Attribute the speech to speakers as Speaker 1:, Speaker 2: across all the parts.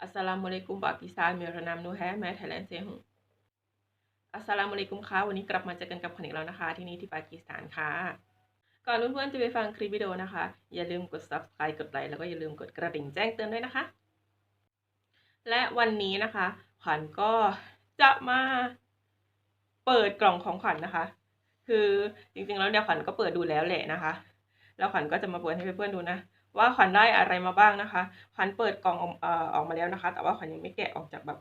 Speaker 1: อัสสลามุอะลัยกุมปากีสถานเมรนามนูแฮแมไทยแลนด์เซฮุอัสสลามุอะลัยกุมค่ะวันนี้กลับมาเจอกันกับขวัญอีกแล้วนะคะ ที่นี่ที่ปากีสถานค่ะ ก่อนเพื่อนๆจะไปฟังคลิปวิดีโอนะคะ อย่าลืมกด subscribe กดไลค์แล้วก็อย่าลืมกดกระดิ่งแจ้งเตือนด้วยนะคะ และวันนี้นะคะขวัญก็จะมาเปิดกล่องของขวัญนะคะ คือจริงๆแล้วเนี่ยขวัญก็เปิดดูแล้วแหละนะคะ แล้วขวัญก็จะมาเปิดให้เพื่อนๆดูนะ ว่าขวัญได้อะไรมาบ้างนะคะขวัญเปิดกล่องออกเอ่อออกมาแล้วนะคะ แต่ว่าขวัญยังไม่แกะออกจากแบบ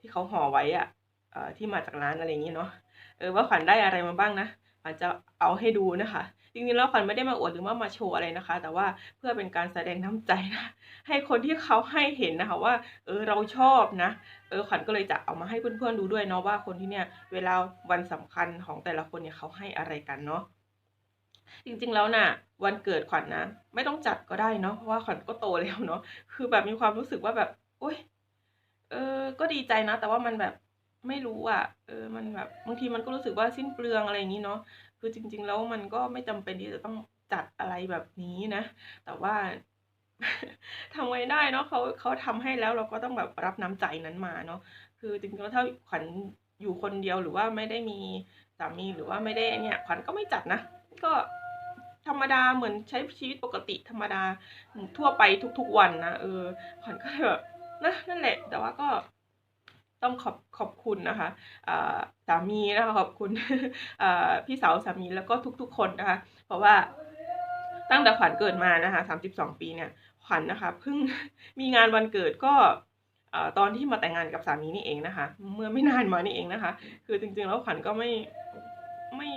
Speaker 1: ที่เขาห่อไว้อะเอ่อที่มาจากร้านอะไรอย่างนี้เนาะเออว่าขวัญได้อะไรมาบ้างนะขวัญจะเอาให้ดูนะคะจริงๆแล้วขวัญไม่ได้มาอวดหรือว่ามาโชว์อะไรนะคะ แต่ว่าเพื่อเป็นการแสดงน้ำใจนะ ให้คนที่เขาให้เห็นนะคะว่า เออเราชอบนะเออขวัญก็เลยจะเอามาให้เพื่อนๆดูด้วยเนาะว่าคนที่เนี่ยเวลาวันสำคัญของแต่ละคนเนี่ยเขาให้อะไรกันเนาะ จริงๆแล้วน่ะ วันเกิดขวัญนะไม่ต้องจัดก็ได้เนาะเพราะว่าขวัญก็โตแล้วเนาะคือแบบมีความรู้สึกว่าแบบโอ๊ยเออ ก็ดีใจนะ แต่ว่ามันแบบไม่รู้อะ เออ มันแบบบางทีมันก็รู้สึกว่าสิ้นเปลืองอะไรอย่างนี้เนาะคือจริง ๆ แล้วมันก็ไม่จำเป็นที่จะต้องจัดอะไรแบบนี้นะ แต่ว่าทำไงได้เนาะเขาเขาทำให้แล้วเราก็ต้องแบบรับน้ำใจนั้นมาเนาะคือจริงๆแล้วถ้าขวัญอยู่คนเดียวหรือว่าไม่ได้มีสามีหรือว่าไม่ได้เนี่ยขวัญก็ไม่จัดนะ ก็ ธรรมดาเหมือนใช้ชีวิตปกติธรรมดาทั่วไปทุกๆวันนะเออขวัญก็แบบนะนั่นแหละ แต่ว่าก็ต้องขอบขอบคุณนะคะสามีนะคะขอบคุณพี่สาวสามีแล้วก็ทุก ๆ คนนะคะ เพราะว่าตั้งแต่ขวัญเกิดมานะคะสามสิบสองปีเนี่ยขวัญนะคะเพิ่งมีงานวันเกิดก็ตอนที่มาแต่งงานกับสามีนี่เองนะคะ เมื่อไม่นานมานี่เองนะคะ คือจริงๆแล้วขวัญก็ไม่ไม่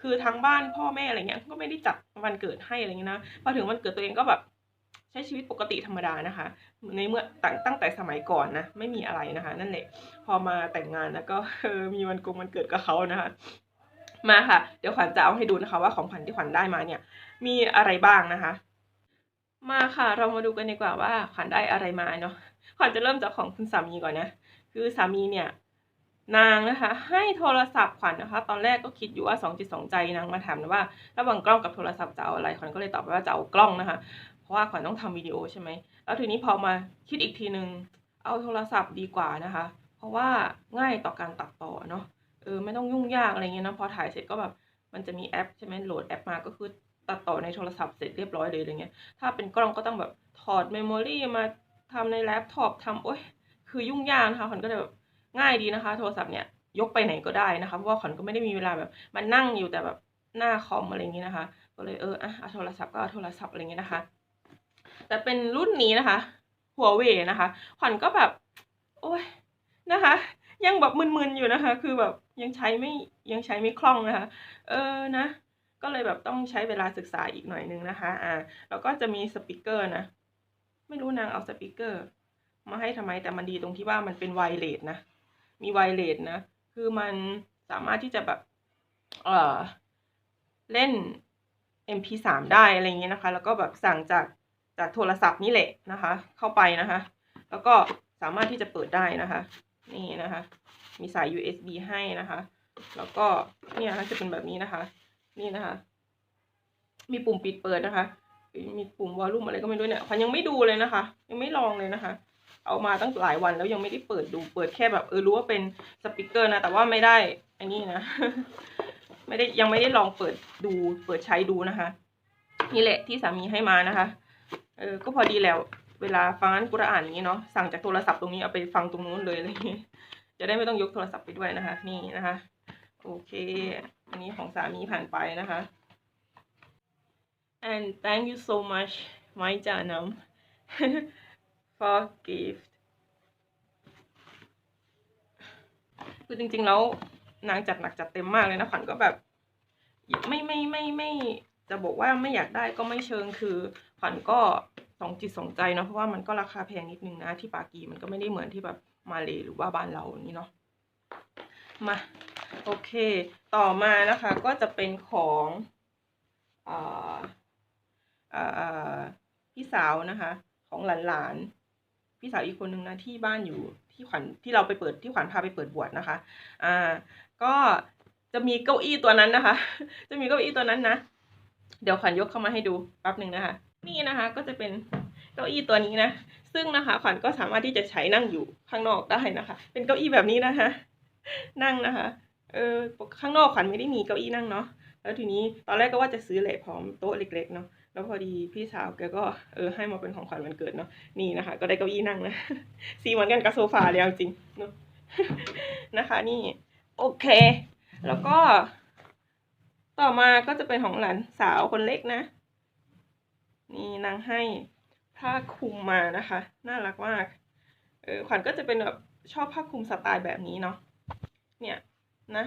Speaker 1: คือทางบ้านพ่อแม่อะไรเงี้ยก็ไม่ได้จัดวันเกิดให้อะไรเงี้ยนะพอถึงวันเกิดตัวเองก็แบบใช้ชีวิตปกติธรรมดานะคะ ในเมื่อตั้งตั้งแต่สมัยก่อนนะไม่มีอะไรนะคะ นั่นแหละพอมาแต่งงานแล้วก็เออมีวันกงวันเกิดกับเขานะคะ มาค่ะ เดี๋ยวขวัญจะเอาให้ดูนะคะ ว่าของขวัญที่ขวัญได้มาเนี่ย มีอะไรบ้างนะคะ มาค่ะ เรามาดูกันดีกว่าว่าขวัญได้อะไรมาเนาะขวัญจะเริ่มจากของคุณสามีก่อนนะ คือสามีเนี่ย นางนะคะ ให้โทรศัพท์ขวัญนะคะ ตอนแรกก็คิดอยู่ว่าสองจิตสองใจนางมาถามนะว่า ระหว่างกล้องกับโทรศัพท์จะเอาอะไรขวัญก็เลยตอบไปว่าจะเอากล้องนะคะ เพราะว่าขวัญต้องทำวิดีโอใช่ไหมแล้วทีนี้พอมาคิดอีกทีนึง เอาโทรศัพท์ดีกว่านะคะ เพราะว่าง่ายต่อการตัดต่อเนาะเออไม่ต้องยุ่งยากอะไรเงี้ยนะพอถ่ายเสร็จก็แบบมันจะมีแอปใช่ไหมโหลดแอปมาก็คือตัดต่อในโทรศัพท์เสร็จเรียบร้อยเลยอะไรเงี้ยถ้าเป็นกล้องก็ต้องแบบถอดเมมโมรีมาทำในแล็ปท็อปทำโอ้ยคือยุ่งยากนะคะขวัญก็เลยแบบ ง่ายดีนะคะ โทรศัพท์เนี่ยยกไปไหนก็ได้นะคะเพราะว่าขวัญก็ไม่ได้มีเวลาแบบมานั่งอยู่แต่แบบหน้าคอมอะไรอย่างงี้นะคะ ก็เลยเอออะเอาโทรศัพท์ก็เอาโทรศัพท์อะไรเงี้ยนะคะ แต่เป็นรุ่นนี้นะคะหัวเว่นะคะขวัญก็แบบ โอ้ยนะคะ ยังแบบมึนๆอยู่นะคะ คือแบบยังใช้ไม่ยังใช้ไม่คล่องนะคะ เออนะ ก็เลยแบบต้องใช้เวลาศึกษาอีกหน่อยนึงนะคะ อ่าแล้วก็จะมีสปีกเกอร์นะไม่รู้นางเอาสปีกเกอร์ มาให้ทำไมแต่มันดีตรงที่ว่ามันเป็นไวเลสนะ มีไวเลสนะ คือมันสามารถที่จะแบบ เออเล่น MP3 ได้อะไรเงี้ยนะคะ แล้วก็แบบสั่งจากจากโทรศัพท์นี่แหละนะคะ เข้าไปนะคะ แล้วก็สามารถที่จะเปิดได้นะคะ นี่นะคะ มีสาย USB ให้นะคะ แล้วก็เนี่ยนะคะจะเป็นแบบนี้นะคะ นี่นะคะ มีปุ่มปิดเปิดนะคะ มีปุ่มวอลลุ่มอะไรก็ไม่รู้เนี่ยขวัญยังไม่ดูเลยนะคะ ยังไม่ลองเลยนะคะ เอามาตั้งหลายวันแล้วยังไม่ได้เปิดดูเปิดแค่แบบเออรู้ว่าเป็นสปีกเกอร์นะ แต่ว่าไม่ได้อันนี้นะ ไม่ได้ยังไม่ได้ลองเปิดดูเปิดใช้ดูนะคะ นี่แหละที่สามีให้มานะคะ เออก็พอดีแล้ว เวลาฟังอันกุรอานอย่างนี้เนาะสั่งจากโทรศัพท์ตรงนี้เอาไปฟังตรงนู้นเลยอะไรอย่างนี้จะได้ไม่ต้องยกโทรศัพท์ไปด้วยนะคะ นี่นะคะ โอเค อันนี้ของสามีผ่านไปนะคะ and thank you so much my janam for gift คือจริง ๆ แล้วนางจัดหนักจัดเต็มมากเลยนะขวัญก็แบบ ไม่ไม่ไม่ไม่จะบอกว่าไม่อยากได้ก็ไม่เชิงคือขวัญก็สองจิตสองใจเนาะเพราะว่ามันก็ราคาแพงนิดนึงนะที่ปากีมันก็ไม่ได้เหมือนที่แบบมาเลหรือว่าบ้านเราอย่างนี้เนาะมาโอเค ต่อมานะคะก็จะเป็นของอ่าอ่าอ่าพี่สาวนะคะ ของหลานๆ พี่สาวอีกคนนึงนะที่บ้านอยู่ที่ขวัญที่เราไปเปิดที่ขวัญพาไปเปิดบวชนะคะ อ่า ก็จะมีเก้าอี้ตัวนั้นนะคะ จะมีเก้าอี้ตัวนั้นนะ เดี๋ยวขวัญยกเข้ามาให้ดูแป๊บหนึ่งนะคะ นี่นะคะก็จะเป็นเก้าอี้ตัวนี้นะ ซึ่งซึ่งนะคะ ขวัญก็สามารถที่จะใช้นั่งอยู่ข้างนอกได้นะคะ เป็นเก้าอี้แบบนี้นะคะ นั่งนะคะ เออข้างนอกขวัญไม่ได้มีเก้าอี้นั่งเนาะ แล้วทีนี้ตอนแรกก็ว่าจะซื้อแหละพร้อมโต๊ะเล็กๆเนาะ แล้วพอดีพี่สาวแกก็เออให้มาเป็นของขวัญวันเกิดเนาะนี่นะคะ ก็ได้เก้าอี้นั่งนะสีเหมือนกันกับโซฟาเลยจริงเนาะนะคะ นี่โอเค แล้วก็ ต่อมาก็จะเป็นของหลานสาวคนเล็กนะ นี่นางให้ผ้าคลุมมานะคะ น่ารักมาก เออขวัญก็จะเป็นแบบชอบผ้าคลุมสไตล์แบบนี้เนาะเนี่ยนะ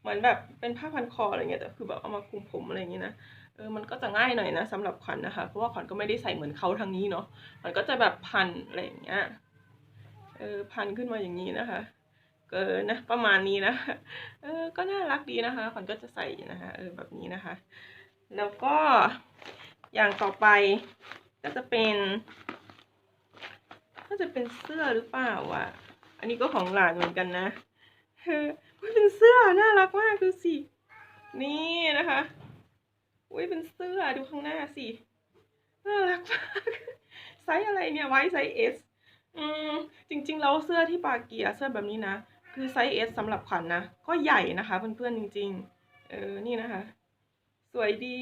Speaker 1: เหมือนแบบเป็นผ้าพันคออะไรเงี้ยแต่คือแบบเอามาคลุมผมอะไรอย่างเงี้ยนะ เออมันก็จะง่ายหน่อยนะสำหรับขวัญนะคะ เพราะว่าขวัญก็ไม่ได้ใส่เหมือนเขาทางนี้เนาะขวัญก็จะแบบพันอะไรอย่างเงี้ยเออพันขึ้นมาอย่างนี้นะคะเกินนะประมาณนี้นะเออก็น่ารักดีนะคะขวัญก็จะใส่นะคะเออแบบนี้นะคะ แล้วก็อย่างต่อไปก็จะเป็นก็จะเป็นเสื้อหรือเปล่าวะอันนี้ก็ของหลานเหมือนกันนะเฮ้ยเป็นเสื้อน่ารักมากดูสินี่นะคะ อุ้ยเป็นเสื้อดูข้างหน้าสิน่ารักมากไซส์อะไรเนี่ยไว้ไซส์ S อืมจริงๆแล้วเสื้อที่ปาเกียเสื้อแบบนี้นะ คือไซส์ S สสำหรับขวัญนนะ ก็ใหญ่นะคะเพื่อนๆจริง ๆ เออนี่นะคะ สวยดี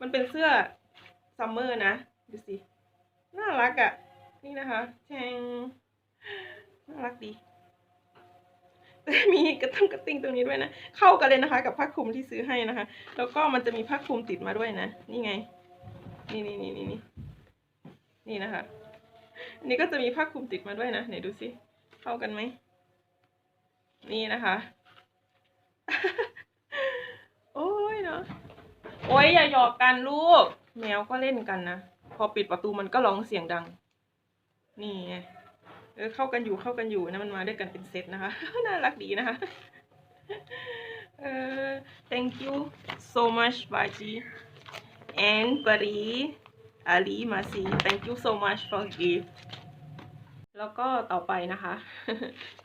Speaker 1: มันเป็นเสื้อซัมเมอร์นะดูสิ น่ารักอะ่ะ นี่นะคะแทงน่ารักดี มีกระตุ้งกระติ้งตรงนี้ด้วยนะ เข้ากันเลยนะคะ กับผ้าคลุมที่ซื้อให้นะคะ แล้วก็มันจะมีผ้าคลุมติดมาด้วยนะ นี่ไง นี่นี่นี่นี่นี่นี่นะคะอันนี้ก็จะมีผ้าคลุมติดมาด้วยนะไหนดูสิเข้ากันไหมนี่นะคะ โอ้ยเนาะโอ้ยอย่าหยอกกันลูก แมวก็เล่นกันนะ พอปิดประตูมันก็ร้องเสียงดัง นี่ไง เออเข้ากันอยู่เข้ากันอยู่นะมันมาด้วยกันเป็นเซตนะคะ น่ารักดีนะคะเออ thank you so much Baji and Pari Ali Masi thank you so much for gift แล้วก็ต่อไปนะคะ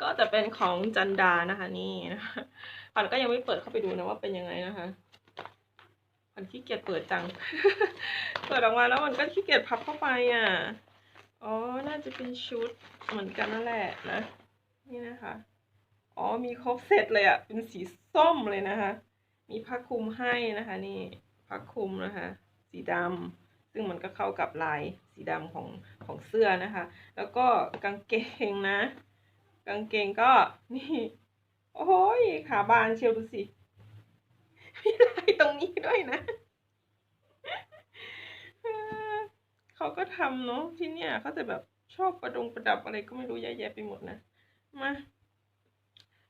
Speaker 1: ก็จะเป็นของจันดานะคะนี่นะคะันก็ยังไม่เปิดเข้าไปดูนะว่าเป็นยังไงนะคะปันขี้เกียจเปิดจัง เปิดออกมาแล้วมันก็ขี้เกียจพับเข้าไปอะ อ๋อ น่าจะเป็นชุดเหมือนกันนั่นแหละนะ นี่นะคะ อ๋อ มีครบเซตเลยอะ เป็นสีส้มเลยนะคะ มีผ้าคลุมให้นะคะ นี่ผ้าคลุมนะคะ สีดำซึ่งมันก็เข้ากับลายสีดำของของเสื้อนะคะ แล้วก็กางเกงนะ กางเกงก็นี่ โอ้ยขาบานเชียวดูสิมีลายตรงนี้ด้วยนะ เขาก็ทำเนาะที่เนี่ยเขาจะแบบชอบประดงประดับอะไรก็ไม่รู้เยอะแยะไปหมดนะมา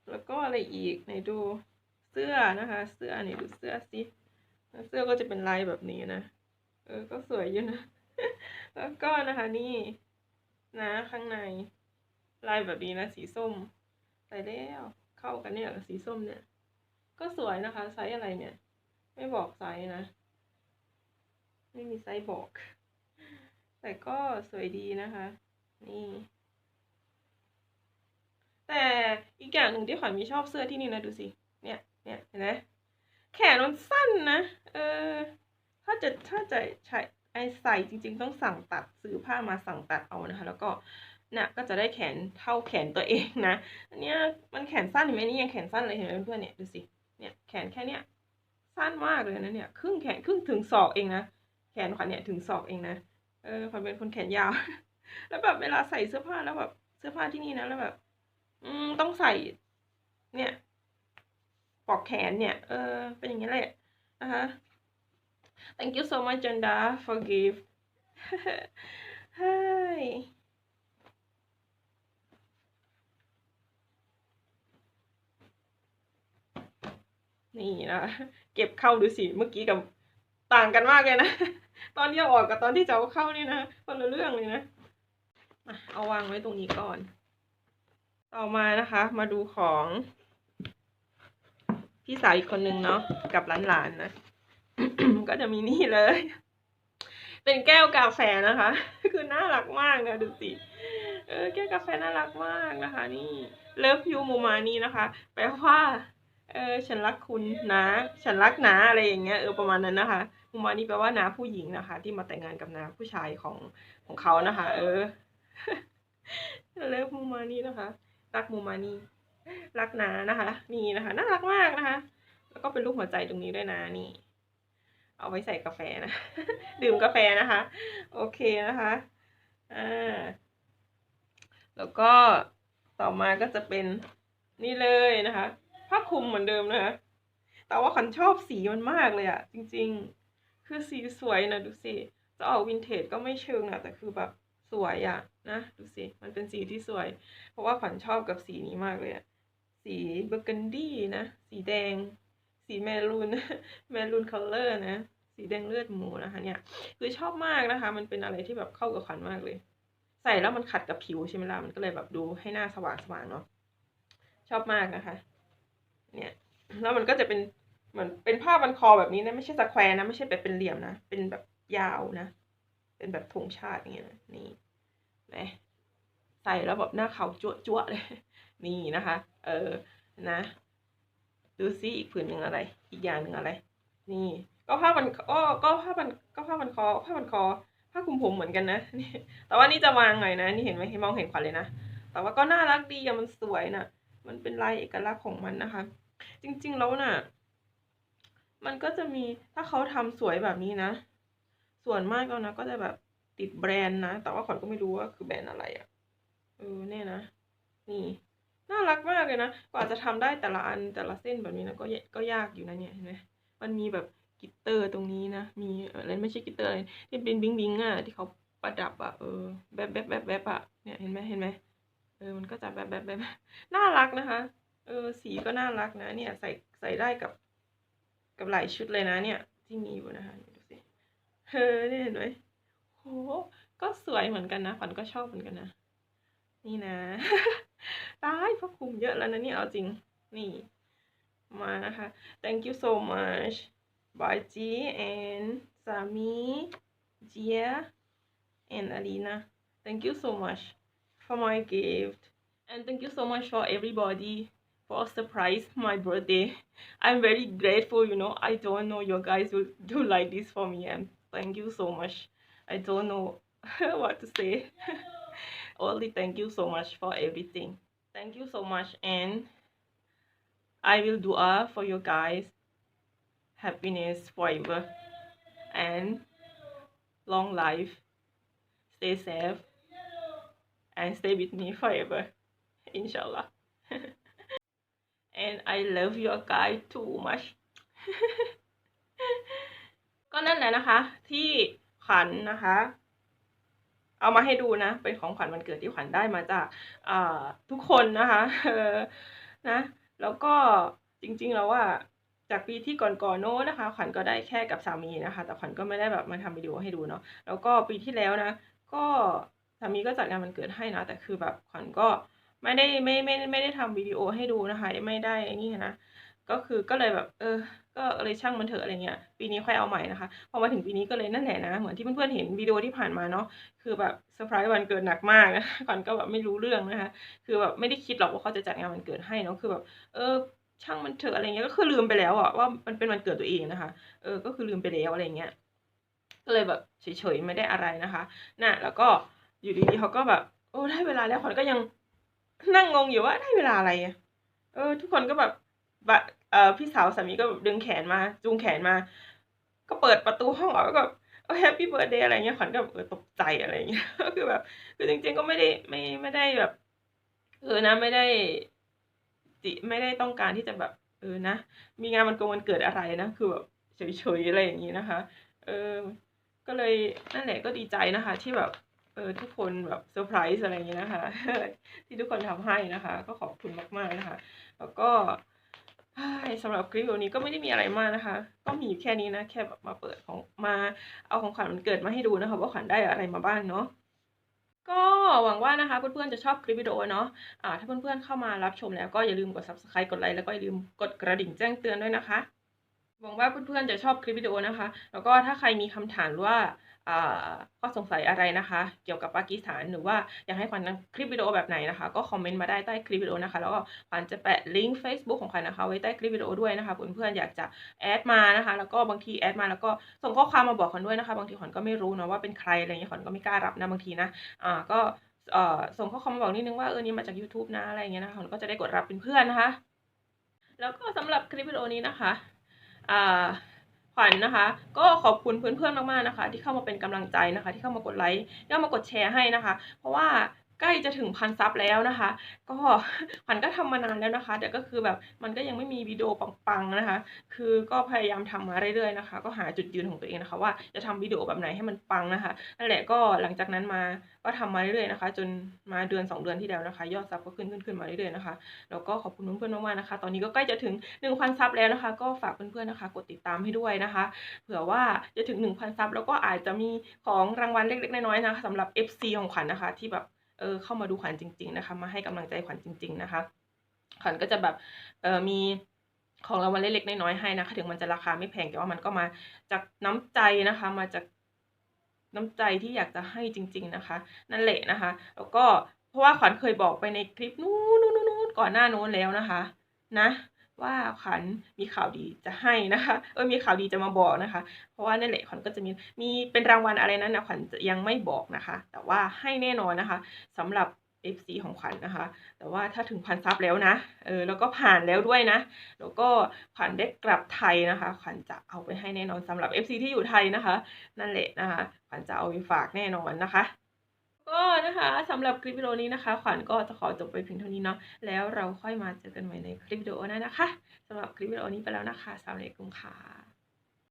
Speaker 1: แล้วก็อะไรอีกไหนดูเสื้อนะคะ เสื้อไหนดูเสื้อสิเสื้อก็จะเป็นลายแบบนี้นะเออก็สวยอยู่นะ แล้วก็นะคะนี่นะข้างในลายแบบนี้นะสีส้มใส่แล้วเข้ากันเนี่ยกับสีส้มเนี่ย ก็สวยนะคะไซส์อะไรเนี่ย ไม่บอกไซส์นะ ไม่มีไซส์บอก แต่ก็สวยดีนะคะ นี่ แต่อีกอย่างหนึ่งที่ขวัญมีชอบเสื้อที่นี่นะดูสิ เนี่ยเนี่ยเห็นไหมแขนมันสั้นนะ เออ ถ้าจะถ้าจะใช้ไอใส่จริง ๆ ต้องสั่งตัดซื้อผ้ามาสั่งตัดเอานะคะ แล้วก็นี่ก็จะได้แขนเท่าแขนตัวเองนะอันเนี้ยมันแขนสั้นเห็นไหมนี่ยังแขนสั้นเลยเห็นไหมเพื่อนเนี่ยดูสิเนี่ยแขนแค่เนี้ยสั้นมากเลยนะเนี่ยครึ่งแขนครึ่งถึงศอกเองนะแขนขวัญเนี่ยถึงศอกเองนะ เออขวัญเป็นคนแขนยาว แล้วแบบเวลาใส่เสื้อผ้าแล้วแบบเสื้อผ้าที่นี่นะแล้วแบบ อืมต้องใส่ เนี่ยปอกแขนเนี่ย เออ เป็นอย่างนี้แหละนะคะ thank you so much Janda for gift hi นี่นะ เก็บเข้าดูสิ เมื่อกี้กับ ต่างกันมากเลยนะ ตอนที่เอาออกกับตอนที่จะเอาเข้านี่นะคนละเรื่องเลยนะเอาวางไว้ตรงนี้ก่อน ต่อมานะคะ มาดูของ พี่สาวอีกคนนึงเนาะกับหลานๆนะก็จะมีนี่เลย เป็นแก้วกาแฟนะคะ คือน่ารักมากนะดูสิเออแก้วกาแฟน่ารักมากนะคะ นี่เลิฟยูโมมานี่นะคะ แปลว่า เออ ฉันรักคุณนะ ฉันรักนาอะไรอย่างเงี้ยเออประมาณนั้นนะคะมูมานี่แปลว่านาผู้หญิงนะคะ ที่มาแต่งงานกับนาผู้ชายของของเขานะคะ เออเลิฟมูมานี่นะคะ รักมูมานี่รักนานะคะ นี่นะคะ น่ารักมากนะคะ แล้วก็เป็นรูปหัวใจตรงนี้ด้วยนะนี่ เอาไว้ใส่กาแฟนะ ดื่มกาแฟนะคะ โอเคนะคะอ่าแล้วก็ต่อมาก็จะเป็นนี่เลยนะคะ ผ้าคลุมเหมือนเดิมนะคะแต่ว่าขันชอบสีมันมากเลยอะจริง ๆ คือสีสวยนะดูสิจะออกวินเทจก็ไม่เชิงนะแต่คือแบบสวยอะนะดูสิมันเป็นสีที่สวย เพราะว่าขวัญชอบกับสีนี้มากเลยอะสีเบอร์กันดี้นะ สีแดง สีแมรูนแมรูนคัลเลอร์นะสีแดงเลือดหมูนะคะเนี่ยคือชอบมากนะคะ มันเป็นอะไรที่แบบเข้ากับขวัญมากเลย ใส่แล้วมันขัดกับผิวใช่ไหมล่ะมันก็เลยแบบดูให้หน้าสว่างๆเนาะชอบมากนะคะ เนี่ยแล้วมันก็จะเป็นเหมือนเป็นผ้าบันคอแบบนี้นะไม่ใช่สแควร์นะไม่ใช่แบบเป็นเหลี่ยมนะเป็นแบบยาวนะ เป็นแบบธงชาติอย่างเงี้ยนะนี่แหมใส่แล้วแบบหน้าเขาจั่วจั่วเลย นี่นะคะ เออนะ ดูซิอีกผืนหนึ่งอะไร อีกอย่างหนึ่งอะไร นี่ ก็ผ้าบันก็ก็ผ้าบันก็ผ้าบันคอผ้าบันคอผ้าคลุมผมเหมือนกันนะนี่แต่ว่านี่จะวางหน่อยนะนี่เห็นไหมเห็นมองเห็นขวัญเลยนะแต่ว่าก็น่ารักดีอะมันสวยน่ะ มันเป็นลายเอกลักษณ์ของมันนะคะ จริง ๆ แล้วน่ะ มันก็จะมีถ้าเขาทำสวยแบบนี้นะ ส่วนมากแล้วนะ ก็จะแบบติดแบรนด์นะ แต่ว่าขวัญก็ไม่รู้ว่าคือแบรนด์อะไรอะ่ะ เออเนี่ยนะ นี่ น่ารักมากเลยนะ กว่าจะทำได้แต่ละอันแต่ละเส้นแบบนี้นะ ก็ยก็ยากอยู่นะเนี่ยเห็นไหมมันมีแบบกิตเตอร์ตรงนี้นะ มีอะไรไม่ใช่กิตเตอร์อะไรที่เป็นบิงบิงอะที่เขาประดับอะเออแบบแบบแบบแบบอะเนี่ยเห็นไหมเห็นไหมเออมันก็จะแบบแบบแบบน่ารักนะคะ เออสีก็น่ารักนะ เนี่ย ใส่ใส่ได้กับ กับหลายชุดเลยนะเนี่ย ที่มีอยู่นะคะดูสิเออเนี่ยเห็นไหมโหก็สวยเหมือนกันนะขวัญก็ชอบเหมือนกันนะนี่นะตายพระคุมเยอะแล้วนะเนี่ยเอาจริงนี่ มานะคะ thank you so much by G and Sami Gia and Alina thank you so much for my gift and thank you so much for everybody for a surprise my birthday. I'm very grateful you know. I don't know you guys will do like this for me and thank you so much. I don't know what to say. Only thank you so much for everything. Thank you so much and i will do uh, for you guys happiness forever. And long life. Stay safe and stay with me forever inshallah and I love your guy too much ก็นั่นแหละนะคะ ที่ขวัญนะคะ เอามาให้ดูนะ เป็นของขวัญวันเกิดที่ขวัญได้มาจากอ่าทุกคนนะคะนะ แล้วก็จริงๆแล้วว่าจากปีที่ก่อนๆโน้นนะคะ ขวัญก็ได้แค่กับสามีนะคะ แต่ขวัญก็ไม่ได้แบบมาทำวิดีโอให้ดูเนาะแล้วก็ปีที่แล้วนะ ก็สามีก็จัดงานวันเกิดให้นะ แต่คือแบบขวัญก็ ไม่ได้ไม่ไม่ไม่ได้ทำวิดีโอให้ดูนะคะไม่ได้ไอ้นี่นะก็คือก็เลยแบบ เออ ก็เลยช่างมันเถอะอะไรเงี้ย ปีนี้ค่อยเอาใหม่นะคะ พอมาถึงปีนี้ก็เลยนั่นแหละนะ เหมือนที่เพื่อนๆเห็นวิดีโอที่ผ่านมาเนาะ คือแบบเซอร์ไพรส์วันเกิดหนักมากนะขวัญก็แบบไม่รู้เรื่องนะคะ คือแบบไม่ได้คิดหรอกว่าเขาจะจัดงานวันเกิดให้เนาะ คือแบบ เออ ช่างมันเถอะอะไรเงี้ย ก็คือลืมไปแล้วอะว่ามันเป็นวันเกิดตัวเองนะคะ เออ ก็คือลืมไปแล้วอะไรเงี้ย ก็เลยแบบเฉยๆไม่ได้อะไรนะคะ น่ะ แล้วก็อยู่ดีๆเขาก็แบบ โอ้ได้เวลาแล้วขวัญก็ยัง นั่งงงอยู่ว่าได้เวลาอะไรอะเออ ทุกคนก็แบบบะเอ่อพี่สาวสามีก็ดึงแขนมา จูงแขนมา ก็เปิดประตูห้องออกแล้วก็เออแฮปปี้เบิร์ดเดย์อะไรเงี้ยขวัญก็แบบเออตกใจอะไรเงี้ยก็คือแบบคือจริง ๆ ก็ไม่ได้ไม่ไม่ได้แบบเออนะไม่ได้จิไม่ได้ต้องการที่จะแบบเออนะ มีงานวันกงวันเกิดอะไรนะ คือแบบเฉยๆอะไรอย่างนี้นะคะ เออ ก็เลยนั่นแหละก็ดีใจนะคะ ที่แบบ เออทุกคนแบบเซอร์ไพรส์อะไรอย่างนี้นะคะ ที่ทุกคนทำให้นะคะ ก็ขอบคุณมากๆนะคะ แล้วก็สำหรับคลิปวันนี้ก็ไม่ได้มีอะไรมากนะคะ ก็มีอยู่แค่นี้นะ แค่แบบมาเปิดของมาเอาของขวัญวันเกิดมาให้ดูนะคะ ว่าขวัญได้อะไรมาบ้างเนาะก็หวังว่านะคะเพื่อนๆจะชอบคลิปวิดีโอเนาะอ่าถ้าเพื่อนๆเข้ามารับชมแล้วก็อย่าลืมกด subscribe กดไลค์แล้วก็อย่าลืมกดกระดิ่งแจ้งเตือนด้วยนะคะ หวังว่าเพื่อนๆจะชอบคลิปวิดีโอนะคะ แล้วก็ถ้าใครมีคำถามว่า ข้อสงสัยอะไรนะคะ เกี่ยวกับปากีสถานหรือว่าอยากให้ขวัญคลิปวิดีโอแบบไหนนะคะ ก็คอมเมนต์มาได้ใต้คลิปวิดีโอนะคะ แล้วก็ขวัญจะแปะลิงก์ Facebook ของขวัญนะคะ ไว้ใต้คลิปวิดีโอด้วยนะคะเพื่อนๆอยากจะแอดมานะคะ แล้วก็บางทีแอดมาแล้วก็ส่งข้อความมาบอกขวัญด้วยนะคะ บางทีขวัญก็ไม่รู้นะว่าเป็นใครอะไรเงี้ยขวัญก็ไม่กล้ารับนะบางทีนะอ่าก็ส่งข้อความมาบอกนิดนึงว่าเออนี่มาจาก YouTube นะอะไรเงี้ยนะคะขวัญก็จะได้กดรับเป็นเพื่อนนะคะ แล้วก็สำหรับคลิปวิดีโอนี้นะคะอ่า ขวัญนะคะ ก็ขอบคุณเพื่อนๆมากๆนะคะ ที่เข้ามาเป็นกำลังใจนะคะ ที่เข้ามากดไลค์เข้ามากดแชร์ให้นะคะ เพราะว่า ใกล้จะถึงพันซับแล้วนะคะ ก็ขวัญก็ทำมานานแล้วนะคะ แต่ก็คือแบบมันก็ยังไม่มีวิดีโอปังๆนะคะ คือก็พยายามทำมาเรื่อยๆนะคะ ก็หาจุดยืนของตัวเองนะคะ ว่าจะทำวิดีโอแบบไหนให้มันปังนะคะนั่นแหละก็หลังจากนั้นมาก็ทำมาเรื่อยๆนะคะ จนมาเดือนสองเดือนที่แล้วนะคะ ยอดซับก็ขึ้นขึ้นขึ้นมาเรื่อยๆนะคะแล้วก็ขอบคุณเพื่อนๆมากๆนะคะ ตอนนี้ก็ใกล้จะถึง 1,000 ซับแล้วนะคะ ก็ฝากเพื่อนๆนะคะ กดติดตามให้ด้วยนะคะ เผื่อว่าจะถึง 1,000 ซับแล้วก็อาจจะมีของรางวัลเล็กๆน้อยๆนะคะสำหรับ FC ของขวัญนะคะ ที่แบบ เออเข้ามาดูขวัญจริง ๆนะคะ มาให้กำลังใจขวัญจริง ๆ นะคะขวัญก็จะแบบเออมีของรางวัลเล็กๆน้อยๆให้นะคะ ถึงมันจะราคาไม่แพงแต่ว่ามันก็มาจากน้ำใจนะคะ มาจากน้ำใจที่อยากจะให้จริง ๆนะคะ นั่นแหละนะคะ แล้วก็เพราะว่าขวัญเคยบอกไปในคลิปนู้นนู้นนู้นก่อนหน้านู้นแล้วนะคะ นะ ว่าขวัญมีข่าวดีจะให้นะคะเออมีข่าวดีจะมาบอกนะคะ เพราะว่านั่นแหละขวัญก็จะมีมีเป็นรางวัลอะไรนั้นนะขวัญจะยังไม่บอกนะคะ แต่ว่าให้แน่นอนนะคะสำหรับ FC ของขวัญนะคะ แต่ว่าถ้าถึงพันซับแล้วนะเออแล้วก็ผ่านแล้วด้วยนะ แล้วก็ขวัญได้กลับไทยนะคะขวัญจะเอาไปให้แน่นอนสำหรับ FC ที่อยู่ไทยนะคะ นั่นแหละนะคะขวัญจะเอาไปฝากแน่นอนนะคะ ก็นะคะสำหรับคลิปวิดีโอนี้นะคะ ขวัญก็จะขอจบไปเพียงเท่านี้เนาะแล้วเราค่อยมาเจอกันใหม่ในคลิปวิดีโอหน้านะคะสำหรับคลิปวิดีโอนี้ไปแล้วนะคะสวัสดีค่ะ